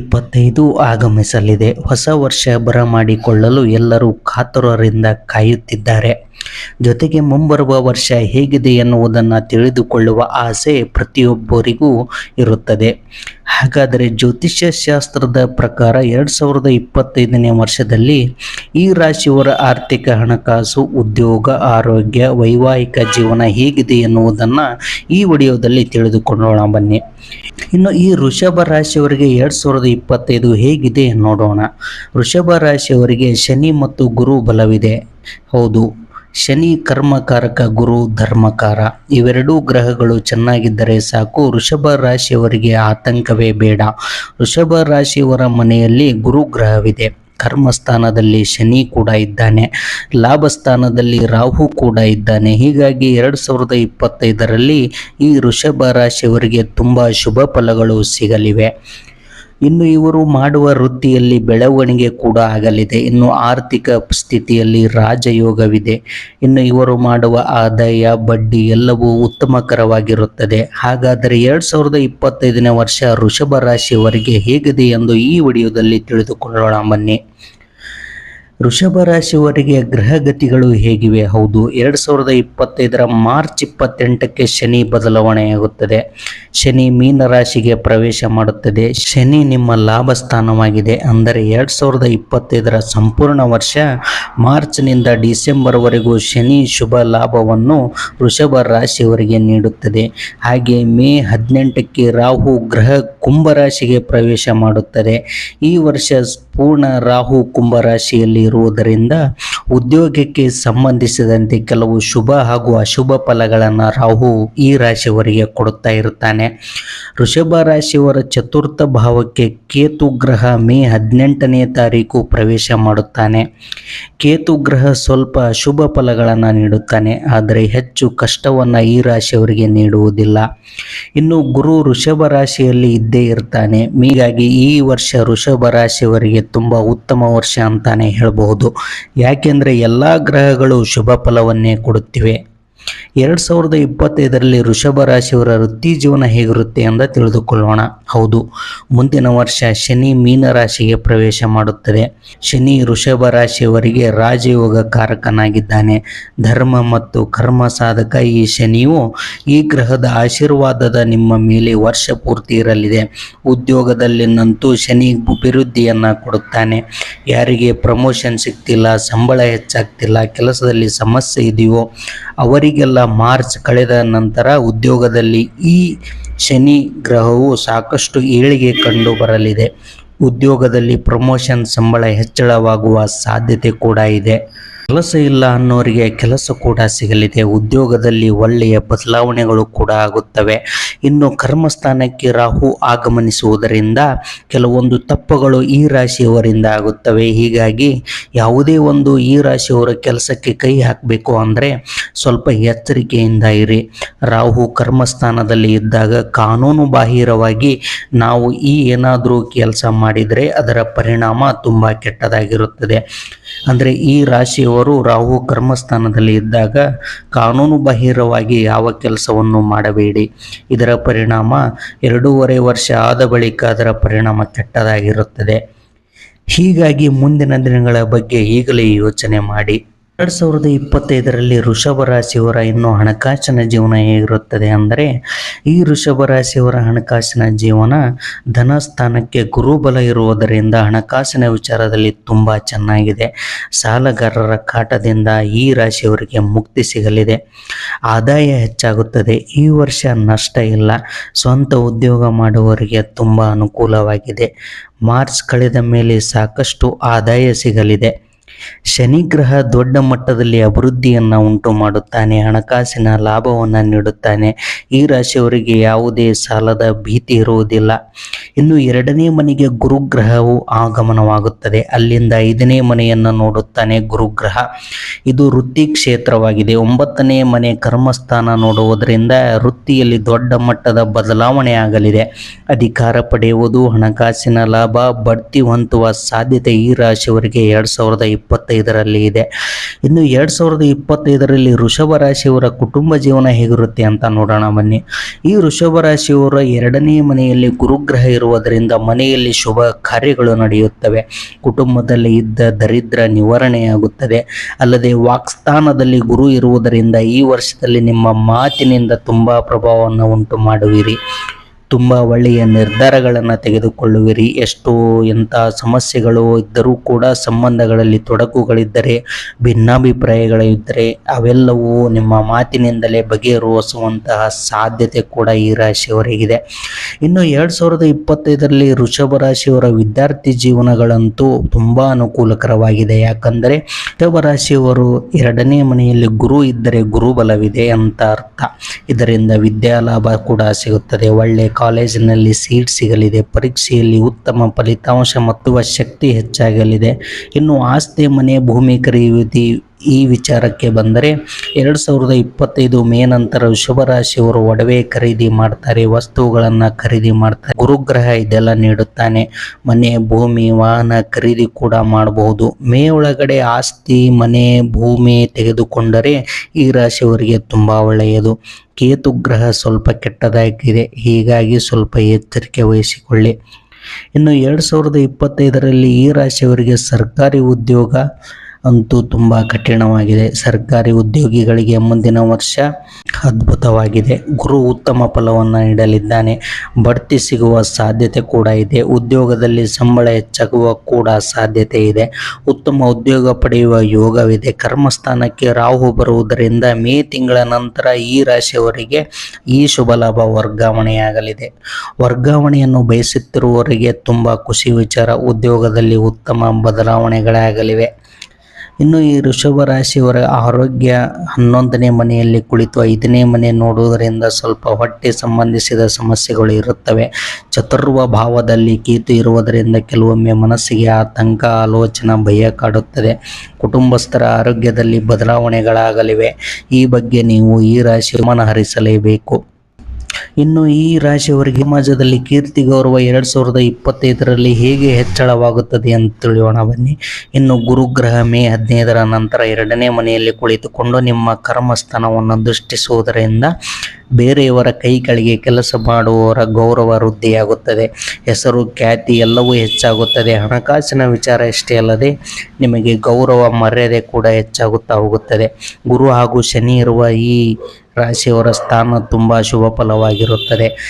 ಇಪ್ಪತ್ತೈದು ಆಗಮಿಸಲಿದೆ. ಹೊಸ ವರ್ಷ ಬರಮಾಡಿಕೊಳ್ಳಲು ಎಲ್ಲರೂ ಕಾತುರರಿಂದ ಕಾಯುತ್ತಿದ್ದಾರೆ. ಜೊತೆಗೆ ಮುಂಬರುವ ವರ್ಷ ಹೇಗಿದೆ ಎನ್ನುವುದನ್ನು ತಿಳಿದುಕೊಳ್ಳುವ ಆಸೆ ಪ್ರತಿಯೊಬ್ಬರಿಗೂ ಇರುತ್ತದೆ. ಹಾಗಾದರೆ ಜ್ಯೋತಿಷ್ಯ ಶಾಸ್ತ್ರದ ಪ್ರಕಾರ ಎರಡು ಸಾವಿರದ ಇಪ್ಪತ್ತೈದನೇ ವರ್ಷದಲ್ಲಿ ಈ ರಾಶಿಯವರ ಆರ್ಥಿಕ ಹಣಕಾಸು, ಉದ್ಯೋಗ, ಆರೋಗ್ಯ, ವೈವಾಹಿಕ ಜೀವನ ಹೇಗಿದೆ ಎನ್ನುವುದನ್ನು ಈ ವಿಡಿಯೋದಲ್ಲಿ ತಿಳಿದುಕೊಳ್ಳೋಣ ಬನ್ನಿ. ಇನ್ನು ಈ ವೃಷಭ ರಾಶಿಯವರಿಗೆ ಎರಡು ಸಾವಿರದ ಇಪ್ಪತ್ತೈದು ಹೇಗಿದೆ ನೋಡೋಣ. ವೃಷಭ ರಾಶಿಯವರಿಗೆ ಶನಿ ಮತ್ತು ಗುರು ಬಲವಿದೆ. ಹೌದು ಶನಿ ಕರ್ಮಕಾರಕ, ಗುರು ಧರ್ಮಕಾರ. ಇವೆರಡೂ ಗ್ರಹಗಳು ಚೆನ್ನಾಗಿದ್ದರೆ ಸಾಕು, ವೃಷಭ ರಾಶಿಯವರಿಗೆ ಆತಂಕವೇ ಬೇಡ. ವೃಷಭ ರಾಶಿಯವರ ಮನೆಯಲ್ಲಿ ಗುರು ಗ್ರಹವಿದೆ. ಕರ್ಮಸ್ಥಾನದಲ್ಲಿ ಶನಿ ಕೂಡ ಇದ್ದಾನೆ. ಲಾಭಸ್ಥಾನದಲ್ಲಿ ರಾಹು ಕೂಡ ಇದ್ದಾನೆ. ಹೀಗಾಗಿ ಎರಡು ಸಾವಿರದ ಇಪ್ಪತ್ತೈದರಲ್ಲಿ ಈ ವೃಷಭ ರಾಶಿಯವರಿಗೆ ತುಂಬ ಶುಭ ಫಲಗಳು ಸಿಗಲಿವೆ. ಇನ್ನು ಇವರು ಮಾಡುವ ವೃತ್ತಿಯಲ್ಲಿ ಬೆಳವಣಿಗೆ ಕೂಡ ಆಗಲಿದೆ. ಇನ್ನು ಆರ್ಥಿಕ ಸ್ಥಿತಿಯಲ್ಲಿ ರಾಜಯೋಗವಿದೆ. ಇನ್ನು ಇವರು ಮಾಡುವ ಆದಾಯ, ಬಡ್ಡಿ ಎಲ್ಲವೂ ಉತ್ತಮಕರವಾಗಿರುತ್ತದೆ. ಹಾಗಾದರೆ ಎರಡು ಸಾವಿರದ ಇಪ್ಪತ್ತೈದನೇ ವರ್ಷ ವೃಷಭ ರಾಶಿಯವರಿಗೆ ಹೇಗಿದೆ ಎಂದು ಈ ವಿಡಿಯೋದಲ್ಲಿ ತಿಳಿದುಕೊಳ್ಳೋಣ. ಬನ್ನಿ. ವೃಷಭ ರಾಶಿಯವರಿಗೆ ಗ್ರಹಗತಿಗಳು ಹೇಗಿವೆ? ಹೌದು, ಎರಡು ಸಾವಿರದ ಇಪ್ಪತ್ತೈದರ ಮಾರ್ಚ್ ಇಪ್ಪತ್ತೆಂಟಕ್ಕೆ ಶನಿ ಬದಲಾವಣೆಯಾಗುತ್ತದೆ. ಶನಿ ಮೀನ ರಾಶಿಗೆ ಪ್ರವೇಶ ಮಾಡುತ್ತದೆ. ಶನಿ ನಿಮ್ಮ ಲಾಭ ಸ್ಥಾನವಾಗಿದೆ ಅಂದರೆ ಎರಡು ಸಾವಿರದ ಇಪ್ಪತ್ತೈದರ ಸಂಪೂರ್ಣ ವರ್ಷ ಮಾರ್ಚ್ನಿಂದ ಡಿಸೆಂಬರ್ವರೆಗೂ ಶನಿ ಶುಭ ಲಾಭವನ್ನು ವೃಷಭ ರಾಶಿಯವರಿಗೆ ನೀಡುತ್ತದೆ. ಹಾಗೆ ಮೇ ಹದಿನೆಂಟಕ್ಕೆ ರಾಹು ಗ್ರಹ ಕುಂಭರಾಶಿಗೆ ಪ್ರವೇಶ ಮಾಡುತ್ತದೆ. ಈ ವರ್ಷ ಪೂರ್ಣ ರಾಹು ಕುಂಭರಾಶಿಯಲ್ಲಿ ಇರುವುದರಿಂದ ಉದ್ಯೋಗಕ್ಕೆ ಸಂಬಂಧಿಸಿದಂತೆ ಕೆಲವು ಶುಭ ಹಾಗೂ ಅಶುಭ ಫಲಗಳನ್ನು ರಾಹು ಈ ರಾಶಿಯವರಿಗೆ ಕೊಡುತ್ತಾ ಇರುತ್ತಾನೆ. ವೃಷಭ ರಾಶಿಯವರ ಚತುರ್ಥ ಭಾವಕ್ಕೆ ಕೇತು ಗ್ರಹ ಮೇ ಹದಿನೆಂಟನೇ ತಾರೀಕು ಪ್ರವೇಶ ಮಾಡುತ್ತಾನೆ. ಕೇತು ಗ್ರಹ ಸ್ವಲ್ಪ ಶುಭ ಫಲಗಳನ್ನು ನೀಡುತ್ತಾನೆ, ಆದರೆ ಹೆಚ್ಚು ಕಷ್ಟವನ್ನು ಈ ರಾಶಿಯವರಿಗೆ ನೀಡುವುದಿಲ್ಲ. ಇನ್ನು ಗುರು ಋಷಭ ರಾಶಿಯಲ್ಲಿ ಇದ್ದೇ ಇರ್ತಾನೆ. ಹೀಗಾಗಿ ಈ ವರ್ಷ ಋಷಭ ರಾಶಿಯವರಿಗೆ ತುಂಬ ಉತ್ತಮ ವರ್ಷ ಅಂತಾನೆ ಹೇಳಬಹುದು. ಯಾಕೆಂದರೆ ಎಲ್ಲ ಗ್ರಹಗಳು ಶುಭ ಫಲವನ್ನೇ ಕೊಡುತ್ತಿವೆ. ಎರಡು ಸಾವಿರದ ಇಪ್ಪತ್ತೈದರಲ್ಲಿ ವೃಷಭ ರಾಶಿಯವರ ವೃತ್ತಿ ಜೀವನ ಹೇಗಿರುತ್ತೆ ಅಂತ ತಿಳಿದುಕೊಳ್ಳೋಣ. ಹೌದು, ಮುಂದಿನ ವರ್ಷ ಶನಿ ಮೀನ ರಾಶಿಗೆ ಪ್ರವೇಶ ಮಾಡುತ್ತದೆ. ಶನಿ ವೃಷಭ ರಾಶಿಯವರಿಗೆ ರಾಜಯೋಗ ಕಾರಕನಾಗಿದ್ದಾನೆ. ಧರ್ಮ ಮತ್ತು ಕರ್ಮ ಸಾಧಕ ಈ ಶನಿಯು ಈ ಗ್ರಹದ ಆಶೀರ್ವಾದದ ನಿಮ್ಮ ಮೇಲೆ ವರ್ಷ ಪೂರ್ತಿ ಇರಲಿದೆ. ಉದ್ಯೋಗದಲ್ಲಿನಂತೂ ಶನಿ ಅಭಿವೃದ್ಧಿಯನ್ನು ಕೊಡುತ್ತಾನೆ. ಯಾರಿಗೆ ಪ್ರಮೋಷನ್ ಸಿಗ್ತಿಲ್ಲ, ಸಂಬಳ ಹೆಚ್ಚಾಗ್ತಿಲ್ಲ, ಕೆಲಸದಲ್ಲಿ ಸಮಸ್ಯೆ ಇದೆಯೋ ಅವರಿಗೆಲ್ಲ ಮಾರ್ಚ್ ಕಳೆದ ನಂತರ ಉದ್ಯೋಗದಲ್ಲಿ ಈ ಶನಿ ಗ್ರಹವು ಸಾಕಷ್ಟು ಏಳಿಗೆ ಕಂಡು ಬರಲಿದೆ. ಉದ್ಯೋಗದಲ್ಲಿ ಪ್ರಮೋಷನ್ ಸಂಬಳ ಹೆಚ್ಚಳವಾಗುವ ಸಾಧ್ಯತೆ ಕೂಡ ಇದೆ. ಕೆಲಸ ಇಲ್ಲ ಅನ್ನೋರಿಗೆ ಕೆಲಸ ಕೂಡ ಸಿಗಲಿದೆ. ಉದ್ಯೋಗದಲ್ಲಿ ಒಳ್ಳೆಯ ಬದಲಾವಣೆಗಳು ಕೂಡ ಆಗುತ್ತವೆ. ಇನ್ನು ಕರ್ಮಸ್ಥಾನಕ್ಕೆ ರಾಹು ಆಗಮನಿಸುವುದರಿಂದ ಕೆಲವೊಂದು ತಪ್ಪುಗಳು ಈ ರಾಶಿಯವರಿಂದ ಆಗುತ್ತವೆ. ಹೀಗಾಗಿ ಯಾವುದೇ ಒಂದು ಈ ರಾಶಿಯವರ ಕೆಲಸಕ್ಕೆ ಕೈ ಹಾಕಬೇಕು ಅಂದರೆ ಸ್ವಲ್ಪ ಎಚ್ಚರಿಕೆಯಿಂದ ಇರಿ. ರಾಹು ಕರ್ಮಸ್ಥಾನದಲ್ಲಿ ಇದ್ದಾಗ ಕಾನೂನು ಬಾಹಿರವಾಗಿ ನಾವು ಈ ಏನಾದರೂ ಕೆಲಸ ಮಾಡಿದರೆ ಅದರ ಪರಿಣಾಮ ತುಂಬ ಕೆಟ್ಟದಾಗಿರುತ್ತದೆ. ಅಂದರೆ ಈ ರಾಶಿಯವರು ರಾಹು ಕರ್ಮಸ್ಥಾನದಲ್ಲಿ ಇದ್ದಾಗ ಕಾನೂನು ಬಾಹಿರವಾಗಿ ಯಾವ ಕೆಲಸವನ್ನು ಮಾಡಬೇಡಿ. ಇದರ ಪರಿಣಾಮ ಎರಡೂವರೆ ವರ್ಷ ಆದ ಬಳಿಕ ಅದರ ಪರಿಣಾಮ ಕೆಟ್ಟದಾಗಿರುತ್ತದೆ. ಹೀಗಾಗಿ ಮುಂದಿನ ದಿನಗಳ ಬಗ್ಗೆ ಈಗಲೇ ಯೋಚನೆ ಮಾಡಿ. ಎರಡು ಸಾವಿರದ ಇಪ್ಪತ್ತೈದರಲ್ಲಿ ಋಷಭ ರಾಶಿಯವರ ಇನ್ನು ಹಣಕಾಸಿನ ಜೀವನ ಹೇಗಿರುತ್ತದೆ ಅಂದರೆ, ಈ ಋಷಭ ರಾಶಿಯವರ ಹಣಕಾಸಿನ ಜೀವನ ಧನಸ್ಥಾನಕ್ಕೆ ಗುರುಬಲ ಇರುವುದರಿಂದ ಹಣಕಾಸಿನ ವಿಚಾರದಲ್ಲಿ ತುಂಬ ಚೆನ್ನಾಗಿದೆ. ಸಾಲಗಾರರ ಕಾಟದಿಂದ ಈ ರಾಶಿಯವರಿಗೆ ಮುಕ್ತಿ ಸಿಗಲಿದೆ. ಆದಾಯ ಹೆಚ್ಚಾಗುತ್ತದೆ. ಈ ವರ್ಷ ನಷ್ಟ ಇಲ್ಲ. ಸ್ವಂತ ಉದ್ಯೋಗ ಮಾಡುವವರಿಗೆ ತುಂಬ ಅನುಕೂಲವಾಗಿದೆ. ಮಾರ್ಚ್ ಕಳೆದ ಮೇಲೆ ಸಾಕಷ್ಟು ಆದಾಯ ಸಿಗಲಿದೆ. ಶನಿ ಗ್ರಹ ದೊಡ್ಡ ಮಟ್ಟದಲ್ಲಿ ಅಭಿವೃದ್ಧಿಯನ್ನು ಉಂಟು ಮಾಡುತ್ತಾನೆ, ಹಣಕಾಸಿನ ಲಾಭವನ್ನು ನೀಡುತ್ತಾನೆ. ಈ ರಾಶಿಯವರಿಗೆ ಯಾವುದೇ ಸಾಲದ ಭೀತಿ ಇರುವುದಿಲ್ಲ. ಇನ್ನು ಎರಡನೇ ಮನೆಗೆ ಗುರುಗ್ರಹವು ಆಗಮನವಾಗುತ್ತದೆ. ಅಲ್ಲಿಂದ ಐದನೇ ಮನೆಯನ್ನು ನೋಡುತ್ತಾನೆ ಗುರುಗ್ರಹ. ಇದು ವೃತ್ತಿ ಕ್ಷೇತ್ರವಾಗಿದೆ. ಒಂಬತ್ತನೇ ಮನೆ ಕರ್ಮಸ್ಥಾನ ನೋಡುವುದರಿಂದ ವೃತ್ತಿಯಲ್ಲಿ ದೊಡ್ಡ ಮಟ್ಟದ ಬದಲಾವಣೆ ಆಗಲಿದೆ. ಅಧಿಕಾರ ಪಡೆಯುವುದು, ಹಣಕಾಸಿನ ಲಾಭ, ಬಡ್ತಿ ಹೊಂತುವ ಸಾಧ್ಯತೆ ಈ ರಾಶಿಯವರಿಗೆ ಎರಡು ಸಾವಿರದ ಇಪ್ಪತ್ತೈದರಲ್ಲಿ ಇದೆ. ಇನ್ನು ಎರಡು ಸಾವಿರದ ಇಪ್ಪತ್ತೈದರಲ್ಲಿ ಋಷಭ ರಾಶಿಯವರ ಕುಟುಂಬ ಜೀವನ ಹೇಗಿರುತ್ತೆ ಅಂತ ನೋಡೋಣ ಬನ್ನಿ. ಈ ಋಷಭ ರಾಶಿಯವರ ಎರಡನೇ ಮನೆಯಲ್ಲಿ ಗುರುಗ್ರಹ ಇರುವುದರಿಂದ ಮನೆಯಲ್ಲಿ ಶುಭ ಕಾರ್ಯಗಳು ನಡೆಯುತ್ತವೆ. ಕುಟುಂಬದಲ್ಲಿ ಇದ್ದ ದರಿದ್ರ ನಿವಾರಣೆಯಾಗುತ್ತದೆ. ಅಲ್ಲದೆ ವಾಕ್ಸ್ಥಾನದಲ್ಲಿ ಗುರು ಇರುವುದರಿಂದ ಈ ವರ್ಷದಲ್ಲಿ ನಿಮ್ಮ ಮಾತಿನಿಂದ ತುಂಬ ಪ್ರಭಾವವನ್ನು ಉಂಟು ಮಾಡುವಿರಿ. ತುಂಬ ಒಳ್ಳೆಯ ನಿರ್ಧಾರಗಳನ್ನು ತೆಗೆದುಕೊಳ್ಳುವಿರಿ. ಎಷ್ಟು ಎಂಥ ಸಮಸ್ಯೆಗಳು ಇದ್ದರೂ ಕೂಡ ಸಂಬಂಧಗಳಲ್ಲಿ ತೊಡಕುಗಳಿದ್ದರೆ ಭಿನ್ನಾಭಿಪ್ರಾಯಗಳಿದ್ದರೆ ಅವೆಲ್ಲವೂ ನಿಮ್ಮ ಮಾತಿನಿಂದಲೇ ಬಗೆಹರಿಸುವಂತಹ ಸಾಧ್ಯತೆ ಕೂಡ ಈ ರಾಶಿಯವರಿಗಿದೆ. ಇನ್ನು ಎರಡು ಸಾವಿರದ ಇಪ್ಪತ್ತೈದರಲ್ಲಿ ಋಷಭ ರಾಶಿಯವರ ವಿದ್ಯಾರ್ಥಿ ಜೀವನಗಳಂತೂ ತುಂಬ ಅನುಕೂಲಕರವಾಗಿದೆ. ಯಾಕಂದರೆ ಋಷಭ ರಾಶಿಯವರು ಎರಡನೇ ಮನೆಯಲ್ಲಿ ಗುರು ಇದ್ದರೆ ಗುರುಬಲವಿದೆ ಅಂತ ಅರ್ಥ. ಇದರಿಂದ ವಿದ್ಯಾಲಾಭ ಕೂಡ ಸಿಗುತ್ತದೆ. ಒಳ್ಳೆ ಕಾಲೇಜಿನಲ್ಲಿ ಸೀಟ್ ಸಿಗಲಿದೆ. ಪರೀಕ್ಷೆಯಲ್ಲಿ ಉತ್ತಮ ಫಲಿತಾಂಶ ಮತ್ತು ಶಕ್ತಿ ಹೆಚ್ಚಾಗಲಿದೆ. ಇನ್ನು ಆಸ್ತಿ ಮನೆ ಭೂಮಿ ಖರೀದಿ ಈ ವಿಚಾರಕ್ಕೆ ಬಂದರೆ, ಎರಡು ಸಾವಿರದ ಇಪ್ಪತ್ತೈದು ಮೇ ನಂತರ ರಾಶಿಯವರು ಒಡವೆ ಖರೀದಿ ಮಾಡ್ತಾರೆ, ವಸ್ತುಗಳನ್ನು ಖರೀದಿ ಮಾಡ್ತಾರೆ, ಗುರುಗ್ರಹ ಇದೆಲ್ಲ ನೀಡುತ್ತಾನೆ. ಮನೆ, ಭೂಮಿ, ವಾಹನ ಖರೀದಿ ಕೂಡ ಮಾಡಬಹುದು. ಮೇ ಒಳಗಡೆ ಆಸ್ತಿ, ಮನೆ, ಭೂಮಿ ತೆಗೆದುಕೊಂಡರೆ ಈ ರಾಶಿಯವರಿಗೆ ತುಂಬ ಒಳ್ಳೆಯದು. ಕೇತು ಗ್ರಹ ಸ್ವಲ್ಪ ಕೆಟ್ಟದಾಗಿದೆ, ಹೀಗಾಗಿ ಸ್ವಲ್ಪ ಎಚ್ಚರಿಕೆ ವಹಿಸಿಕೊಳ್ಳಿ. ಇನ್ನು ಎರಡು ಸಾವಿರದ ಇಪ್ಪತ್ತೈದರಲ್ಲಿ ಈ ರಾಶಿಯವರಿಗೆ ಸರ್ಕಾರಿ ಉದ್ಯೋಗ ಅಂತೂ ತುಂಬ ಕಠಿಣವಾಗಿದೆ. ಸರ್ಕಾರಿ ಉದ್ಯೋಗಿಗಳಿಗೆ ಮುಂದಿನ ವರ್ಷ ಅದ್ಭುತವಾಗಿದೆ. ಗುರು ಉತ್ತಮ ಫಲವನ್ನು ನೀಡಲಿದ್ದಾನೆ. ಬಡ್ತಿ ಸಿಗುವ ಸಾಧ್ಯತೆ ಕೂಡ ಇದೆ. ಉದ್ಯೋಗದಲ್ಲಿ ಸಂಬಳ ಹೆಚ್ಚಾಗುವ ಕೂಡ ಸಾಧ್ಯತೆ ಇದೆ. ಉತ್ತಮ ಉದ್ಯೋಗ ಪಡೆಯುವ ಯೋಗವಿದೆ. ಕರ್ಮಸ್ಥಾನಕ್ಕೆ ರಾಹು ಬರುವುದರಿಂದ ಮೇ ತಿಂಗಳ ನಂತರ ಈ ರಾಶಿಯವರಿಗೆ ಈ ಶುಭ ಲಾಭ ವರ್ಗಾವಣೆಯಾಗಲಿದೆ. ವರ್ಗಾವಣೆಯನ್ನು ಬಯಸುತ್ತಿರುವವರಿಗೆ ತುಂಬ ಖುಷಿ ವಿಚಾರ. ಉದ್ಯೋಗದಲ್ಲಿ ಉತ್ತಮ ಬದಲಾವಣೆಗಳಾಗಲಿವೆ. ಇನ್ನು ಈ ಋಷಭ ರಾಶಿಯವರ ಆರೋಗ್ಯ ಹನ್ನೊಂದನೇ ಮನೆಯಲ್ಲಿ ಕುಳಿತು ಐದನೇ ಮನೆ ನೋಡುವುದರಿಂದ ಸ್ವಲ್ಪ ಹೊಟ್ಟೆ ಸಂಬಂಧಿಸಿದ ಸಮಸ್ಯೆಗಳು ಇರುತ್ತವೆ. ಚತುರ್ವ ಭಾವದಲ್ಲಿ ಕೀತು ಇರುವುದರಿಂದ ಕೆಲವೊಮ್ಮೆ ಮನಸ್ಸಿಗೆ ಆತಂಕ, ಆಲೋಚನೆ ಭಯ ಕಾಡುತ್ತದೆ. ಕುಟುಂಬಸ್ಥರ ಆರೋಗ್ಯದಲ್ಲಿ ಬದಲಾವಣೆಗಳಾಗಲಿವೆ. ಈ ಬಗ್ಗೆ ನೀವು ಈ ರಾಶಿ ಗಮನ ಹರಿಸಲೇಬೇಕು. ಇನ್ನು ಈ ರಾಶಿಯವರಿಗೆ ಸಮಾಜದಲ್ಲಿ ಕೀರ್ತಿ ಗೌರವ ಎರಡು ಸಾವಿರದ ಇಪ್ಪತ್ತೈದರಲ್ಲಿ ಹೇಗೆ ಹೆಚ್ಚಳವಾಗುತ್ತದೆ ಅಂತ ತಿಳಿಯೋಣ ಬನ್ನಿ. ಇನ್ನು ಗುರುಗ್ರಹ ಮೇ ಹದಿನೈದರ ನಂತರ ಎರಡನೇ ಮನೆಯಲ್ಲಿ ಕುಳಿತುಕೊಂಡು ನಿಮ್ಮ ಕರ್ಮಸ್ಥಾನವನ್ನು ದೃಷ್ಟಿಸುವುದರಿಂದ ಬೇರೆಯವರ ಕೈಗಳಿಗೆ ಕೆಲಸ ಮಾಡುವವರ ಗೌರವ ವೃದ್ಧಿಯಾಗುತ್ತದೆ. ಹೆಸರು, ಖ್ಯಾತಿ ಎಲ್ಲವೂ ಹೆಚ್ಚಾಗುತ್ತದೆ. ಹಣಕಾಸಿನ ವಿಚಾರ ಇಷ್ಟೇ ಅಲ್ಲದೆ ನಿಮಗೆ ಗೌರವ ಮರ್ಯಾದೆ ಕೂಡ ಹೆಚ್ಚಾಗುತ್ತಾ ಹೋಗುತ್ತದೆ. ಗುರು ಹಾಗೂ ಶನಿ ಇರುವ ಈ ರಾಶಿಯವರ ಸ್ಥಾನ ತುಂಬ ಶುಭ ಫಲವಾಗಿರುತ್ತದೆ.